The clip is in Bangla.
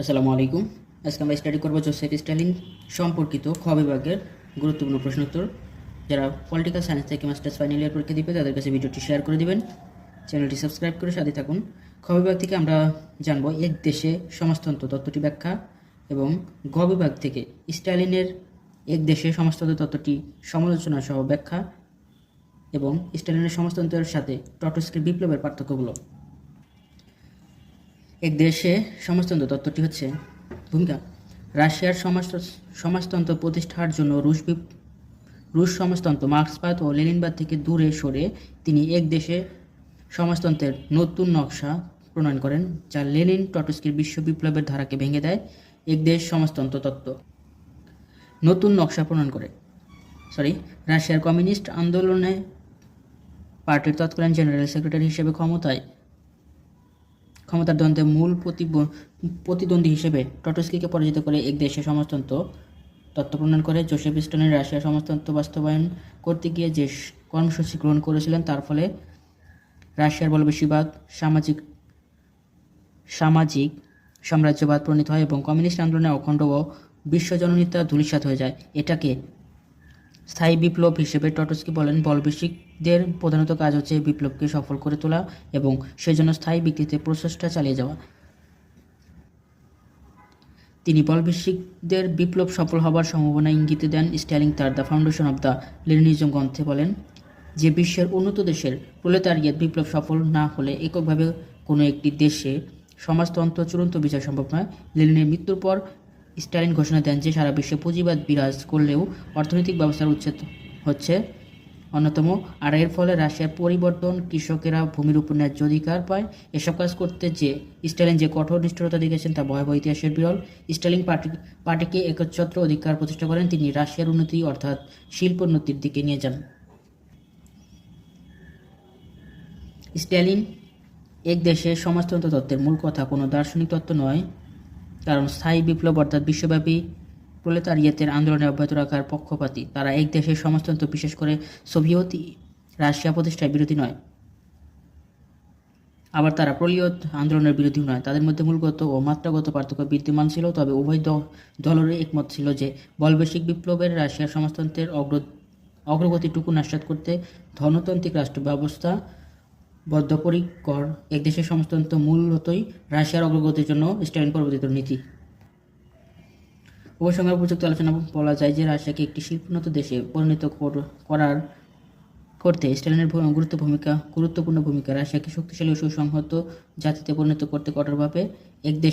আসসালামু আলাইকুম। আজকে আমরা স্টাডি করব জোসেফ স্টালিন সম্পর্কিত খ বিভাগের গুরুত্বপূর্ণ প্রশ্নোত্তর যারা পলিটিক্যাল সায়েন্স থেকে মাস্টার্স ফাইনাল ইয়ার পরীক্ষা দিবে, তাদের কাছে ভিডিওটি শেয়ার করে দেবেন। চ্যানেলটি সাবস্ক্রাইব করে সাথে থাকুন। খ বিভাগ থেকে আমরা জানব এক দেশে সমাজতন্ত্র তত্ত্বটি ব্যাখ্যা এবং গ বিভাগ থেকে স্টালিনের এক দেশে সমাজতন্ত্র তত্ত্বটি সমালোচনা সহ ব্যাখ্যা এবং স্টালিনের সমাজতন্ত্রের সাথে টটস্কির বিপ্লবের পার্থক্যগুলো। এক দেশে সমাজতন্ত্র তত্ত্বটি হচ্ছে ভূমিকা। রাশিয়ার সমাজ সমাজতন্ত্র প্রতিষ্ঠার জন্য রুশ রুশ সমাজতন্ত্র মার্ক্সবাদ ও লেনিনবাদ থেকে দূরে সরে তিনি এক দেশে সমাজতন্ত্রের নতুন নকশা প্রণয়ন করেন, যা লেনিন টটস্কির বিশ্ব বিপ্লবের ধারাকে ভেঙে দেয়, এক দেশ সমাজতন্ত্র তত্ত্ব। নতুন নকশা প্রণয়ন করে। সরি, রাশিয়ার কমিউনিস্ট আন্দোলনে পার্টির তৎকালীন জেনারেল সেক্রেটারি হিসেবে ক্ষমতায় ক্ষমতার দ্বন্দ্বে মূল প্রতিদ্বন্দ্বী হিসেবে টটস্কিকে পরাজিত করে এক দেশে সমাজতন্ত্র তত্ত্ব প্রণয়ন করে। জোসেফ স্টনের রাশিয়া সমাজতন্ত্র বাস্তবায়ন করতে গিয়ে যে কর্মসূচি গ্রহণ করেছিলেন, তার ফলে রাশিয়ার বলবেশিবাদ সামাজিক সামাজিক সাম্রাজ্যবাদ প্রণীত হয় এবং কমিউনিস্ট আন্দোলনে অখণ্ড ও বিশ্বজননীতা ধূলিসাৎ হয়ে যায়। এটাকে স্থায়ী বিপ্লব হিসেবে টটস্কি বলেন বলবেশিকদের প্রধানত কাজ হচ্ছে বিপ্লবকে সফল করে তোলা এবং সেজন্য স্থায়ী ভিত্তিতে প্রচেষ্টা চালিয়ে যাওয়া। তিনি বলবেশিকদের বিপ্লব সফল হবার সম্ভাবনা ইঙ্গিত দেন স্ট্যালিং তার the foundation of the Leninism গ্রন্থে বলেন, যে বিশ্বের উন্নত দেশের প্রলেতারিয়াত বিপ্লব সফল না হলে এককভাবে কোনো একটি দেশে সমাজতন্ত্র চূড়ান্ত বিচার সম্ভব নয়। লেনিনের মৃত্যুর পর স্ট্যালিন ঘোষণা দেন যে সারা বিশ্বে পুঁজিবাদ বিরাজ করলেও অর্থনৈতিক ব্যবস্থার উচ্ছেদ হচ্ছে অন্যতম। আর এর ফলে রাশিয়ার পরিবর্তন, কৃষকেরা ভূমির উপর ন্যায্য অধিকার পায়। এসব কাজ করতে যে স্টালিন যে কঠোর নিষ্ঠুরতা দেখেছেন তা ভয়াবহ ইতিহাসের বিরল। স্টালিন পার্টি, পার্টিকে একচ্ছত্র অধিকার প্রতিষ্ঠা করেন তিনি রাশিয়ার উন্নতি অর্থাৎ শিল্পোন্নতির দিকে নিয়ে যান। স্ট্যালিন এক দেশে সমাজতন্ত্র তত্ত্বের মূল কথা, কোনো দার্শনিক তত্ত্ব নয়। কারণ স্থায়ী বিপ্লব অর্থাৎ বিশ্বব্যাপী প্রলেতারিয়াতের আন্দোলনে অব্যাহত রাখার পক্ষপাতী। তারা এক দেশের সমাজতন্ত্র, বিশেষ করে সোভিয়েত রাশিয়া প্রতিষ্ঠায় বিরোধী নয়। আবার তারা প্রলিয়ত আন্দোলনের বিরোধী নয়। তাদের মধ্যে মূলগত ও মাত্রাগত পার্থক্য বিদ্যমান ছিল, তবে উভয় দলেরই একমত ছিল যে বলবেশিক বিপ্লবের রাশিয়ার সমাজতন্ত্রের অগ্র অগ্রগতিটুকু নস্বাত করতে ধনতান্ত্রিক রাষ্ট্র ব্যবস্থা বদ্ধপরিকর এক দেশের সমাজতন্ত্র মূলতই রাশিয়ার অগ্রগতির জন্য স্টালিন পরিবর্তিত নীতি উপসংহার উপযুক্ত আলোচনা বলা যায় যে রাশিয়াকে একটি শিল্পোন্নত দেশে পরিণত করার করতে স্টালিনের গুরুত্ব ভূমিকা গুরুত্বপূর্ণ ভূমিকা রাশিয়াকে শক্তিশালী ও সুসংহত জাতিতে পরিণত করতে কঠোরভাবে এক দেশ